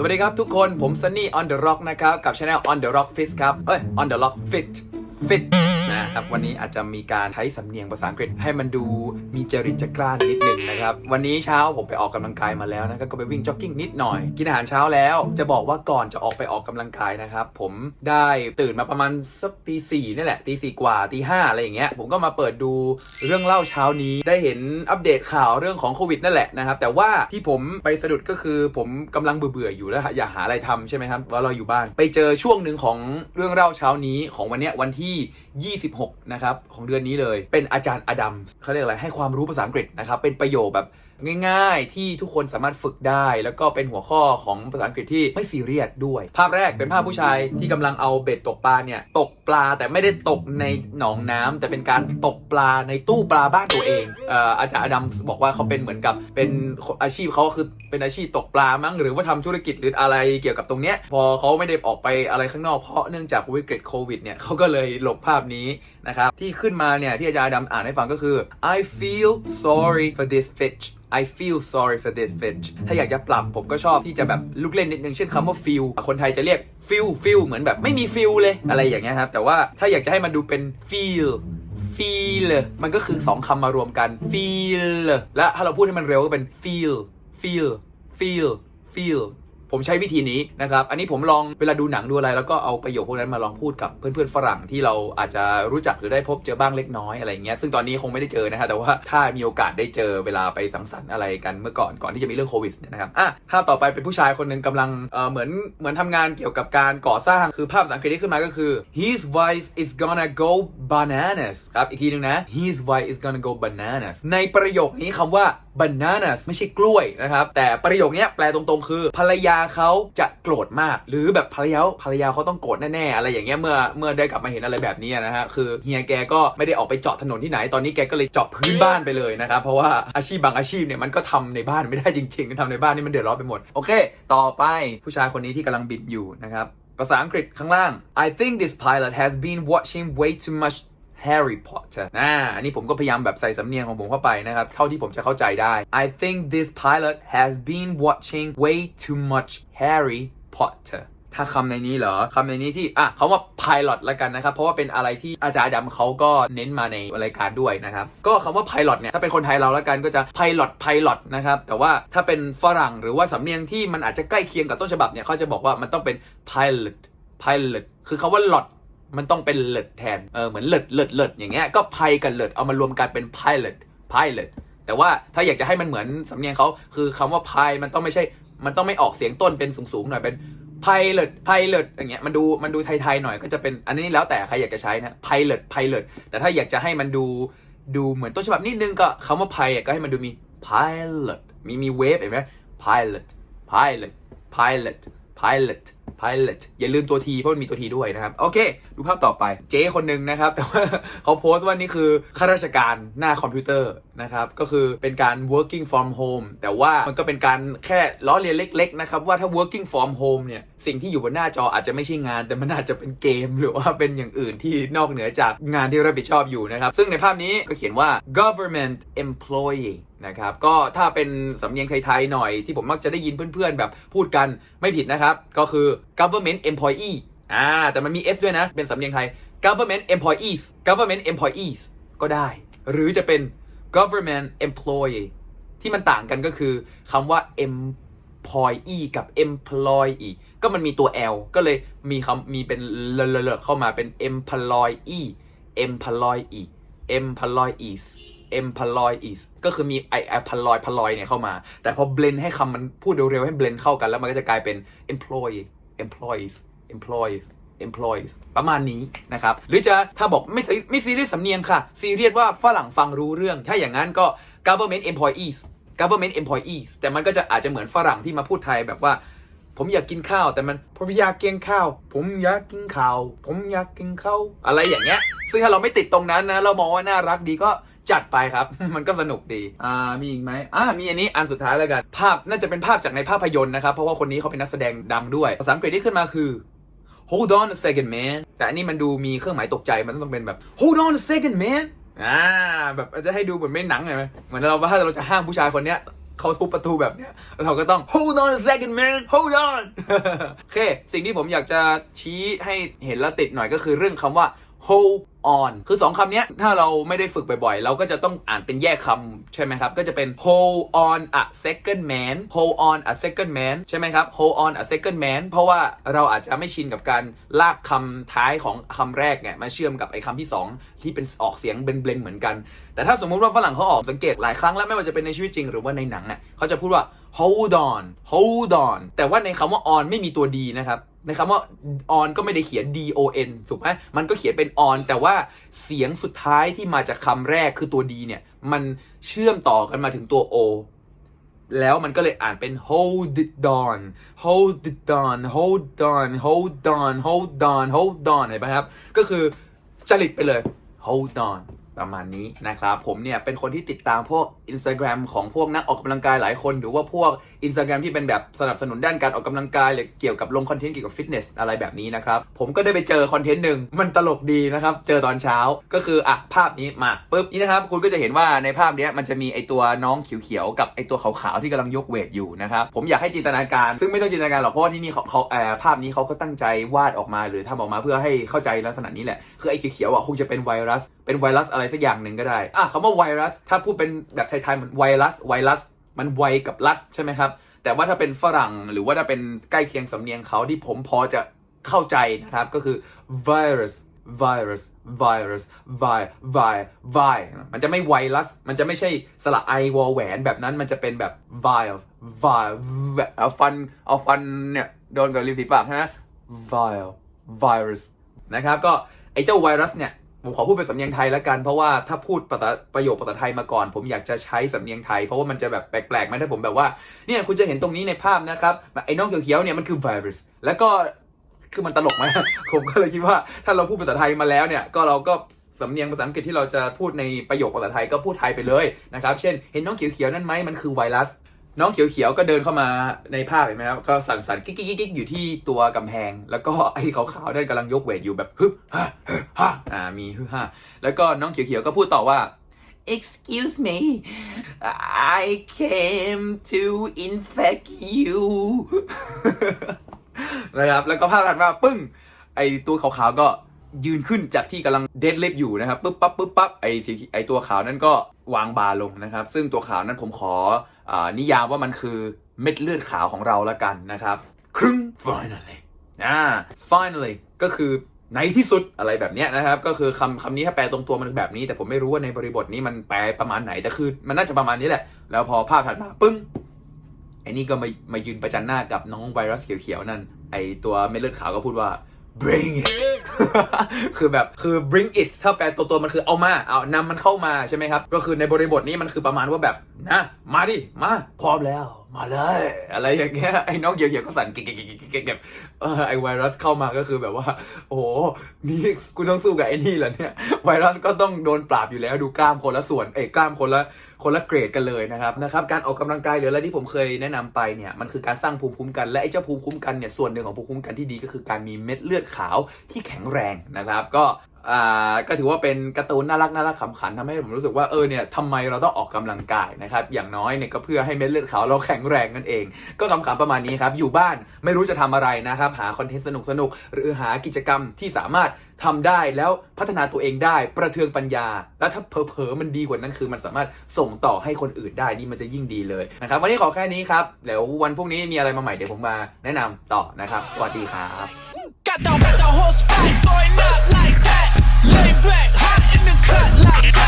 สวัสดีครับทุกคนผมซันนี่ on the rock นะครับ กับช anel on the rock fit ครับ เอ้ย on the rock fit fit นะครับวันนี้อาจจะมีการใช้สำเนียงภาษาอังกฤษให้มันดูมีจริตจักร้านนิดหนึ่งนะครับวันนี้เช้าผมไปออกกำลังกายมาแล้วนะครับก็ไปวิ่งจ็อกกิ้งนิดหน่อย กินอาหารเช้าแล้ว จะบอกว่าก่อนจะออกไปออกกำลังกายนะครับผมได้ตื่นมาประมาณสักตีสี่นี่แหละตีสี่กว่าตีห้าอะไรอย่างเงี้ยผมก็มาเปิดดูเรื่องเล่าเช้านี้ได้เห็นอัปเดตข่าวเรื่องของโควิดนั่นแหละนะครับแต่ว่าที่ผมไปสะดุดก็คือผมกำลังเบื่อๆอยู่แล้วอยากหาอะไรทำใช่ไหมครับว่าเราอยู่บ้าน ไปเจอช่วงหนึ่งของเรื่องเล่าเช้านี้ของวันเนี้ยวันที่26 นะครับ ของเดือนนี้เลย เป็นอาจารย์อดัมเขาเรียกอะไรให้ความรู้ภาษาอังกฤษนะครับ เป็นประโยคแบบ ง่ายๆ ที่ทุกคนสามารถฝึกได้ แล้วก็เป็นหัวข้อของภาษาอังกฤษที่ไม่ซีเรียสด้วย ภาพแรกเป็นภาพผู้ชายที่กำลังเอาเบ็ดตกปลาเนี่ยตกปลาแต่ไม่ได้ตกในหนองน้ำแต่เป็นการตกปลาในตู้ปลาบ้านตัวเองเอออาจารย์อดัมบอกว่าเขาเป็นเหมือนกับเป็นอาชีพเขาคือเป็นอาชีพตกปลามั้งหรือว่าทำธุรกิจหรืออะไรเกี่ยวกับตรงเนี้ยพอเขาไม่ได้ออกไปอะไรข้างนอกเพราะเนื่องจากวิกฤตโควิดเนี่ยเขาก็เลยหลบภาพนี้ นะครับที่ขึ้นมาเนี่ยที่อาจารย์อดัมอ่านให้ฟังก็คือ I feel sorry for this fish I feel sorry for this fish ถ้าอยากจะปรับผมก็ชอบที่จะแบบลูกเล่นนิดนึง เช่นคำว่า feel คนไทยจะเรียก feel feel เหมือนแบบไม่มี feel เลยอะไรอย่างเงี้ยครับ แต่ว่าถ้าอยากจะให้มันดูเป็น feel feel มันก็คือ 2คำมารวมกัน feel และถ้าเราพูดให้มันเร็วก็เป็น feel feel feel feel ผมใช้วิธีนี้นะครับ อันนี้ผมลองเวลาดูหนังดูอะไรแล้วก็เอาประโยคพวกนั้นมาลองพูดกับเพื่อนๆฝรั่งที่เราอาจจะรู้จักหรือได้พบเจอบ้างเล็กน้อยอะไรอย่างเงี้ย ซึ่งตอนนี้คงไม่ได้เจอนะฮะ แต่ว่าถ้ามีโอกาสได้เจอเวลาไปสังสรรค์อะไรกันเมื่อก่อนก่อนที่จะมีเรื่องโควิดเนี่ยนะครับ อะภาพต่อไปเป็นผู้ชายคนหนึ่งกำลังเอ่อเหมือนเหมือนทำงานเกี่ยวกับการก่อสร้าง คือภาพภาษาอังกฤษที่ขึ้นมาก็คือ his voice is gonna go bananas ครับ อีกทีหนึงนะ his voice is gonna go bananas ในประโยคนี้คำว่า bananas ไม่ใช่กล้วยนะครับ แต่ประโยคนี้แปลตรงๆ คือภรรยาเขาจะโกรธมาก หรือแบบภรรยาภรรยาเขาต้องโกรธแน่ๆอะไรอย่างเงี้ยเมื่อเมื่อได้กลับมาเห็นอะไรแบบนี้นะฮะคือเฮียแกก็ไม่ได้ออกไปเจาะถนนที่ไหนตอนนี้แกก็เลยเจาะพื้นบ้านไปเลยนะครับเพราะว่าอาชีพบางอาชีพเนี่ยมันก็ทำในบ้านไม่ได้จริงๆทำในบ้านนี่มันเดือดร้อนไปหมดโอเค ต่อไปผู้ชายคนนี้ที่กำลังบิดอยู่นะครับภาษาอังกฤษข้างล่าง I think this pilot has been watching way too much Harry Potter อ่าอันนี้ผมก็พยายามแบบใส่สำเนียงของผมเข้าไปนะครับ เท่าที่ผมจะเข้าใจได้ I think this pilot has been watching way too much Harry Potter ถ้าคำในนี้เหรอคำในนี้ที่อะเขาว่า pilot ล้วกันนะครับ เพราะว่าเป็นอะไรที่อาจารย์ดำเขาก็เน้นมาในรายการด้วยนะครับ ก็คำว่า pilot เนี่ย ถ้าเป็นคนไทยเราแล้วกันก็จะ pilot pilot นะครับ แต่ว่าถ้าเป็นฝรั่งหรือว่าสำเนียงที่มันอาจจะใกล้เคียงกับต้นฉบับเนี่ยเขาจะบอกว่ามันต้องเป็น pilot pilot คือคาว่า lot มันต้องเป็นเลิดแทน เออเหมือนเลิดเลิดเลิดอย่างเงี้ย ก็ไพกับเลิดเอามารวมกันเป็น pilot pilot แต่ว่าถ้าอยากจะให้มันเหมือนสำเนียงเขาคือคำว่าพายมันต้องไม่ใช่ มันต้องไม่ออกเสียงต้นเป็นสูงๆหน่อยเป็น pilot pilot อย่างเงี้ยมันดูมันดูไทยๆหน่อยก็จะเป็นอันนี้แล้วแต่ใครอยากจะใช้นะ pilot pilot แต่ถ้าอยากจะให้มันดูดูเหมือนต้นฉบับนิดนึงก็คำว่าพายก็ให้มันดูมี pilot มีมีเวฟเห็นไหม pilot pilot pilot pilot pilot อย่าลืมตัวทีเพราะมันมีตัวทีด้วยนะครับ โอเค ดูภาพต่อไป เจ๊คนหนึ่งนะครับ แต่ว่าเขาโพสต์ว่านี่คือข้าราชการหน้าคอมพิวเตอร์นะครับ ก็คือเป็นการ working from home แต่ว่ามันก็เป็นการแค่ล้อเลียนเล็ก ๆ นะครับ ว่าถ้า working from home เนี่ย สิ่งที่อยู่บนหน้าจออาจจะไม่ใช่งาน แต่มันอาจจะเป็นเกม หรือว่าเป็นอย่างอื่นที่นอกเหนือจากงานที่รับผิดชอบอยู่นะครับ ซึ่งในภาพนี้ก็เขียนว่า government employee นะครับก็ถ้าเป็นสำเนียงไทยๆหน่อยที่ผมมักจะได้ยินเพื่อนๆ แบบพูดกันไม่ผิดนะครับ ก็คือ government employee อ่าแต่มันมี s ด้วยนะ เป็นสำเนียงไทย government employees government employees ก็ได้ หรือจะเป็น government employee ที่มันต่างกันก็คือคำว่า employee กับ employee ก็มันมีตัว l ก็เลยมีคำมีเป็นเลเลเข้ามาเป็น employee employee employees employees ก็คือมีไอ employ employ เนี่ยเข้ามา แต่พอ blend ให้คำมันพูดเร็วๆให้ blend เข้ากัน แล้วมันก็จะกลายเป็น employee employees employees employees ประมาณนี้นะครับ หรือจะถ้าบอกไม่ไม่ซีเรียสสำเนียงค่ะ ซีเรียสว่าฝรั่งฟังรู้เรื่อง ถ้าอย่างนั้นก็ government employees government employees แต่มันก็จะอาจจะเหมือนฝรั่งที่มาพูดไทยแบบว่า ผมอยากกินข้าว แต่มันผมอยากกินข้าว ผมอยากกินข้าว ผมอยากกินข้าว อะไรอย่างเงี้ย ซึ่งถ้าเราไม่ติดตรงนั้นนะ เรามองว่าน่ารักดีก็ จัดไปครับ มันก็สนุกดี อ่า มีอีกไหมอ่า มีอันนี้อันสุดท้ายแล้วกัน ภาพน่าจะเป็นภาพจากในภาพยนตร์นะครับ เพราะว่าคนนี้เขาเป็นนักแสดงดังด้วย ภาษาอังกฤษที่ขึ้นมาคือ hold on a second man แต่อันนี้มันดูมีเครื่องหมายตกใจ มันต้องเป็นแบบ hold on a second man อ่า แบบจะให้ดูเหมือนไม่หนังไงไหมเหมือนเราถ้าเราจะห้ามผู้ชายคนเนี้ยเขาทุบประตูแบบเนี้ยเราก็ต้อง hold on a second man hold on โอเค สิ่งที่ผมอยากจะชี้ให้เห็นและติดหน่อยก็คือเรื่องคำว่า hold on คือสองคำนี้ถ้าเราไม่ได้ฝึกบ่อยๆ เราก็จะต้องอ่านเป็นแยกคำใช่ไหมครับ ก็จะเป็น hold on a second man hold on a second man ใช่ไหมครับ hold on a second man เพราะว่าเราอาจจะไม่ชินกับการลากคำท้ายของคำแรกเนี่ยมาเชื่อมกับไอ้คำที่สองที่เป็นออกเสียงเบลนๆเหมือนกัน แต่ถ้าสมมติว่าฝรั่งเขาออกสังเกตหลายครั้งแล้วไม่ว่าจะเป็นในชีวิตจริงหรือว่าในหนังอะเขาจะพูดว่า hold on hold on แต่ว่าในคำว่า on ไม่มีตัว d นะครับในคำว่า on ก็ไม่ได้เขียน d o n ถูกไหมมันก็เขียนเป็น on แต่ว่าเสียงสุดท้ายที่มาจากคำแรกคือตัว d เนี่ย มันเชื่อมต่อกันมาถึงตัว o แล้วมันก็เลยอ่านเป็น hold it on hold it on hold on hold on hold on hold on เห็นไหมครับ ก็คือจริตไปเลย hold on ประมาณนี้นะครับ ผมเนี่ยเป็นคนที่ติดตามพวก Instagram ของพวกนักออกกำลังกายหลายคน หรือว่าพวก Instagram ที่เป็นแบบสนับสนุนด้านการออกกำลังกายหรือเกี่ยวกับลงคอนเทนต์เกี่ยวกับฟิตเนสอะไรแบบนี้นะครับผมก็ได้ไปเจอคอนเทนต์หนึ่งมันตลกดีนะครับ เจอตอนเช้าก็คืออะภาพนี้มาปุ๊บนี่นะครับ คุณก็จะเห็นว่าในภาพนี้มันจะมีไอตัวน้องเขียวๆกับไอตัวขาวๆที่กำลังยกเวทอยู่นะครับผมอยากให้จินตนาการ ซึ่งไม่ต้องจินตนาการหรอกเพราะว่าที่นี่เขาเอ่อภาพนี้เขาก็ตั้งใจวาดออกมา หรือทำออกมาเพื่อให้เข้าใจลักษณะนี้แหละคือไอเขียวๆอะคงจะเป็นไวรัส เป็นไวรัสอะไรสักอย่างหนึ่งก็ได้อะคำว่าไวรัส ถ้าพูดเป็นแบบไทยๆเหมือนไวรัสไวรัส มันไวกับรัสใช่ไหมครับ แต่ว่าถ้าเป็นฝรั่งหรือว่าถ้าเป็นใกล้เคียงสำเนียงเขาที่ผมพอจะเข้าใจนะครับ ก็คือ virus virus virus vi vi vi มันจะไม่ไวรัส มันจะไม่ใช่สระไอวอแหวนแบบนั้น มันจะเป็นแบบ vile vile เอาฟัน เอาฟันเนี่ย โดนกับริมฝีปากนะ vile virus นะครับ ก็ไอเจ้าไวรัสเนี่ย ผมขอพูดเป็นสำเนียงไทยแล้วกันเพราะว่าถ้าพูดภาษาประโยคภาษาไทยมาก่อน ผมอยากจะใช้สำเนียงไทย เพราะว่ามันจะแบบแปลกๆไหมถ้าผมแบบว่าเนี่ยคุณจะเห็นตรงนี้ในภาพนะครับไอ้น้องเขียวๆเนี่ยมันคือไวรัสแล้วก็คือมันตลกไหมผมก็เลยคิดว่าถ้าเราพูดภาษาไทยมาแล้วเนี่ยก็เราก็สำเนียงภาษาอังกฤษที่เราจะพูดในประโยคภาษาไทยก็พูดไทยไปเลยนะครับ เช่น เห็นน้องเขียวๆนั่นไหมมันคือไวรัส น้องเขียวๆก็เดินเข้ามาในภาพเห็นไหมครับก็สั่นๆกิ๊กๆๆอยู่ที่ตัวกำแพง แล้วก็ไอ้ขาวๆนั่นกำลังยกเวทอยู่แบบฮึฮ่าฮ่าอ่ามีฮึฮ่าแล้วก็น้องเขียวๆก็พูดต่อว่า excuse me I came to infect you นะครับแล้วก็ภาพถัดมาปึ้งไอ้ตัวขาวๆก็ ยืนขึ้นจากที่กำลังเดดลิฟอยู่นะครับปึ๊บปั๊บปึ๊บปั๊บไอสีไอตัวขาวนั้นก็วางบาลงนะครับ ซึ่งตัวขาวนั้นผมขออานิยามว่ามันคือเม็ดเลือดขาวของเราละกันนะครับครึ่ง finally อ่า finally ก็คือในที่สุดอะไรแบบเนี้ยนะครับ ก็คือคำคำนี้ถ้าแปลตรงตัวมันแบบนี้ แต่ผมไม่รู้ว่าในบริบทนี้มันแปลประมาณไหนแต่คือมันน่าจะประมาณนี้แหละ แล้วพอภาพถัดมาปึ้งไอ้นี่ก็มามายืนประจันหน้ากับน้องไวรัสเขียวๆนั่นไอตัวเม็ดเลือดขาวก็พูดว่า bring it คือแบบคือ bring it ถ้าแปลตัวตัวมันคือเอามา เอานำมันเข้ามาใช่ไหมครับ ก็คือในบริบทนี้มันคือประมาณว่าแบบนะมาดิ มาพร้อมแล้ว มาเลย อะไรอย่างเงี้ยไอ้น้องเขียวๆก็สั่นเก๊กๆๆๆแบบเออไอไวรัสเข้ามาก็คือแบบว่า โอ้โหนี่กูต้องสู้กับไอ้นี่เหรอเนี่ยไวรัสก็ต้องโดนปราบอยู่แล้วดูกล้ามคนละส่วนเอ้กล้ามคนละ คนละเกรดกันเลยนะครับนะครับการออกกำลังกายหรืออะไรที่ผมเคยแนะนำไปเนี่ยมันคือการสร้างภูมิคุ้มกันและไอ้เจ้าภูมิคุ้มกันเนี่ยส่วนหนึ่งของภูมิคุ้มกันที่ดีก็คือการมีเม็ดเลือดขาวที่แข็งแรงนะครับ ก็อ่าก็ถือว่าเป็นการ์ตูนน่ารักน่ารักขำขันทำให้ผมรู้สึกว่าเออเนี่ยทำไมเราต้องออกกำลังกายนะครับอย่างน้อยเนี่ยก็เพื่อให้เม็ดเลือดขาวเราแข็งแรงนั่นเอง ก็ขำๆประมาณนี้ครับอยู่บ้านไม่รู้จะทำอะไรนะครับหาคอนเทนต์สนุกๆหรือหากิจกรรมที่สามารถ ทำได้แล้วพัฒนาตัวเองได้ประเทืองปัญญา แล้วถ้าเผลอๆมันดีกว่านั้นคือมันสามารถส่งต่อให้คนอื่นได้นี่มันจะยิ่งดีเลยนะครับวันนี้ขอแค่นี้ครับเดี๋ยววันพรุ่งนี้มีอะไรมาใหม่เดี๋ยวผมมาแนะนำต่อนะครับสวัสดีครับ Got the, got the whole spot going up like that. Lay back, hot in the cut like that.